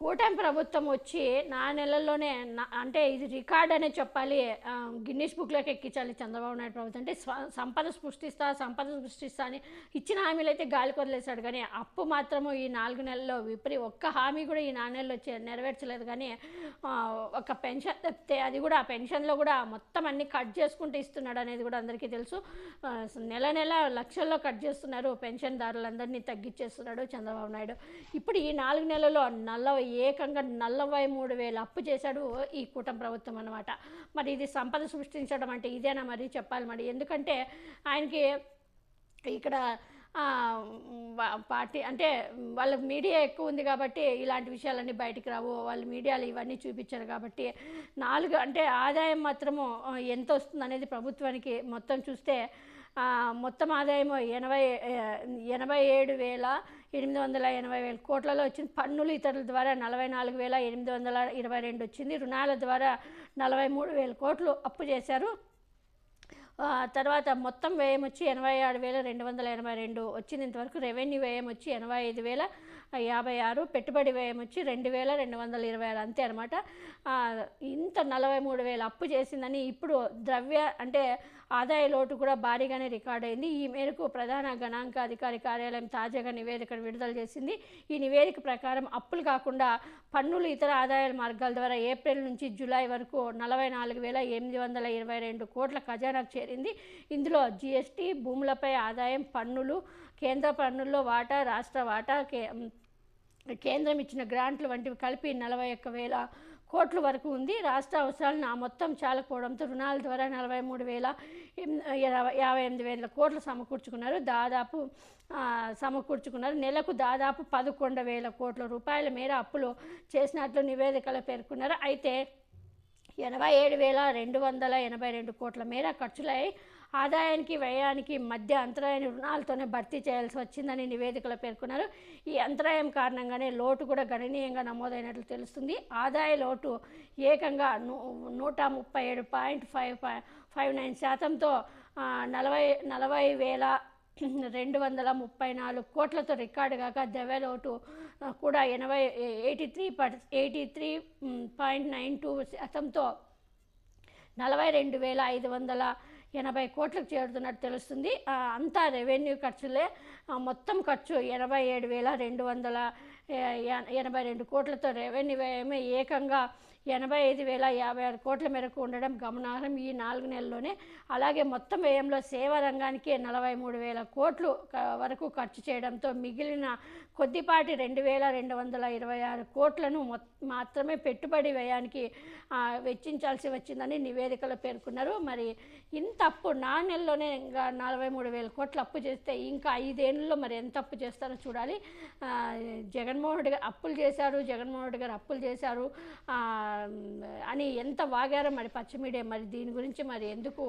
కూటమి ప్రభుత్వం వచ్చి నా నెలల్లోనే నా- అంటే ఇది రికార్డ్ అనే చెప్పాలి గిన్నీస్ బుక్లోకి ఎక్కించాలి చంద్రబాబు నాయుడు ప్రభుత్వం. అంటే సంపద సృష్టిస్తా సంపద సృష్టిస్తా అని ఇచ్చిన హామీలు అయితే గాలి కొదిలేశాడు. కానీ అప్పు మాత్రము ఈ నాలుగు నెలల్లో విపరీ ఒక్క హామీ కూడా ఈ నాలుగు చే- నెరవేర్చలేదు. కానీ ఒక పెన్షన్ తప్పితే అది కూడా ఆ పెన్షన్లో కూడా మొత్తం అన్ని కట్ చేసుకుంటూ ఇస్తున్నాడు అనేది కూడా అందరికీ తెలుసు. నెల నెల లక్షల్లో కట్ చేస్తున్నారు పెన్షన్దారులందరినీ తగ్గించేస్తున్నాడు చంద్రబాబు నాయుడు. ఇప్పుడు ఈ నాలుగు నెలల్లో నల్ల ఏకంగా నలభై మూడు వేలు అప్పు చేశాడు ఈ కూటమి ప్రభుత్వం అనమాట మరి ఇది సంపద సృష్టించడం అంటే ఇదేనా మరి చెప్పాలి మరి? ఎందుకంటే ఆయనకి ఇక్కడ పార్టీ అంటే వాళ్ళకి మీడియా ఎక్కువ ఉంది కాబట్టి ఇలాంటి విషయాలన్నీ బయటికి రావు. వాళ్ళు మీడియాలో ఇవన్నీ చూపించారు కాబట్టి నాలుగు అంటే ఆదాయం మాత్రము ఎంత వస్తుంది అనేది ప్రభుత్వానికి మొత్తం చూస్తే మొత్తం ఆదాయం ఎనభై ఎనభై ఏడు వేల ఎనిమిది వందల ఎనభై వేల. కోట్లలో వచ్చింది పన్నులు ఇతరుల ద్వారా నలభై నాలుగు వేల ఎనిమిది వందల ఇరవై రెండు వచ్చింది. రుణాల ద్వారా నలభై మూడు వేల కోట్లు అప్పు చేశారు. తర్వాత మొత్తం వ్యయం వచ్చి ఎనభై ఆరు వేల రెండు వందల ఎనభై రెండు వచ్చింది. ఇంతవరకు రెవెన్యూ వ్యయం వచ్చి ఎనభై ఐదు వేల యాభై ఆరు పెట్టుబడి వ్యయం వచ్చి రెండు వేల రెండు వందల ఇరవై ఆరు అంతే అనమాట ఇంత నలభై మూడు వేల అప్పు చేసిందని ఇప్పుడు ద్రవ్య అంటే ఆదాయ లోటు కూడా భారీగానే రికార్డ్ అయింది. ఈ మేరకు ప్రధాన గణాంక అధికారి కార్యాలయం తాజాగా నివేదికను విడుదల చేసింది. ఈ నివేదిక ప్రకారం అప్పులు కాకుండా పన్నులు ఇతర ఆదాయాల మార్గాల ద్వారా ఏప్రిల్ నుంచి జూలై వరకు నలభై నాలుగు వేల ఎనిమిది వందల ఇరవై రెండు కోట్ల ఖజానాకు చేరింది. ఇందులో జీఎస్టీ భూములపై ఆదాయం పన్నులు కేంద్ర పన్నుల్లో వాటా రాష్ట్ర వాటా కే కేంద్రం ఇచ్చిన గ్రాంట్లు వంటివి కలిపి నలభై ఒక్క వేల కోట్ల వరకు ఉంది. రాష్ట్ర అవసరాలను ఆ మొత్తం చాలకపోవడంతో రుణాల ద్వారా నలభై మూడు వేల యాభై ఎనిమిది వేల కోట్లు సమకూర్చుకున్నారు. దాదాపు సమకూర్చుకున్నారు. నెలకు దాదాపు పదకొండు వేల కోట్ల రూపాయల మేర అప్పులు చేసినట్లు నివేదికలో పేర్కొన్నారు. అయితే ఎనభై ఏడు వేల రెండు వందల ఎనభై రెండు కోట్ల మేర ఖర్చులై ఆదాయానికి వ్యయానికి మధ్య అంతరాయాన్ని రుణాలతోనే భర్తీ చేయాల్సి వచ్చిందని నివేదికలో పేర్కొన్నారు. ఈ అంతరాయం కారణంగానే లోటు కూడా గణనీయంగా నమోదైనట్లు తెలుస్తుంది. ఆదాయ లోటు ఏకంగా నూ నూట ముప్పై ఏడు పాయింట్ ఫైవ్ ఫైవ్ నైన్ శాతంతో నలభై నలభై వేల రెండు వందల ముప్పై నాలుగు కోట్లతో రికార్డు కాక ద్రవ్య లోటు కూడా ఎనభై eighty three per eighty three point nine two శాతంతో నలభై రెండు వేల ఐదు వందల ఎనభై కోట్లకు చేరుతున్నట్టు తెలుస్తుంది. అంతా రెవెన్యూ ఖర్చులే. మొత్తం ఖర్చు ఎనభై ఏడు వేల రెండు వందల ఎనభై రెండు కోట్లతో రెవెన్యూ వ్యయమే ఏకంగా ఎనభై ఐదు వేల యాభై ఆరు కోట్ల మేరకు ఉండడం గమనార్హం. ఈ నాలుగు నెలల్లోనే అలాగే మొత్తం వ్యయంలో సేవా రంగానికి నలభై మూడు వేల కోట్లు వరకు ఖర్చు చేయడంతో మిగిలిన కొద్దిపాటి రెండు వేల రెండు వందల ఇరవై ఆరు కోట్లను మొత్- మాత్రమే పెట్టుబడి వ్యయానికి వెచ్చించాల్సి వచ్చిందని నివేదికలో పేర్కొన్నారు. మరి ఇంత అప్పు నా నెలలోనే ఇంకా నలభై మూడు వేల కోట్లు అప్పు చేస్తే ఇంకా ఐదేళ్ళలో మరి ఎంత అప్పు చేస్తారో చూడాలి. జగన్మోహన్ రెడ్డి గారు అప్పులు చేశారు జగన్మోహన్ రెడ్డి గారు అప్పులు చేశారు. అని ఎంత వాగారో మరి పచ్చ మీడియా మరి దీని గురించి మరి ఎందుకు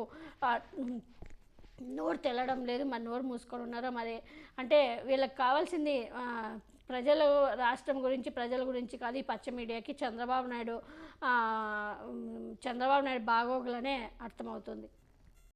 నోరు తెల్లడం లేదు మరి నోరు మూసుకొని ఉన్నారో మరి. అంటే వీళ్ళకి కావాల్సింది ప్రజలు రాష్ట్రం గురించి ప్రజల గురించి కాదు ఈ పచ్చ మీడియాకి చంద్రబాబు నాయుడు చంద్రబాబు నాయుడు బాగోగులనే అర్థమవుతుంది.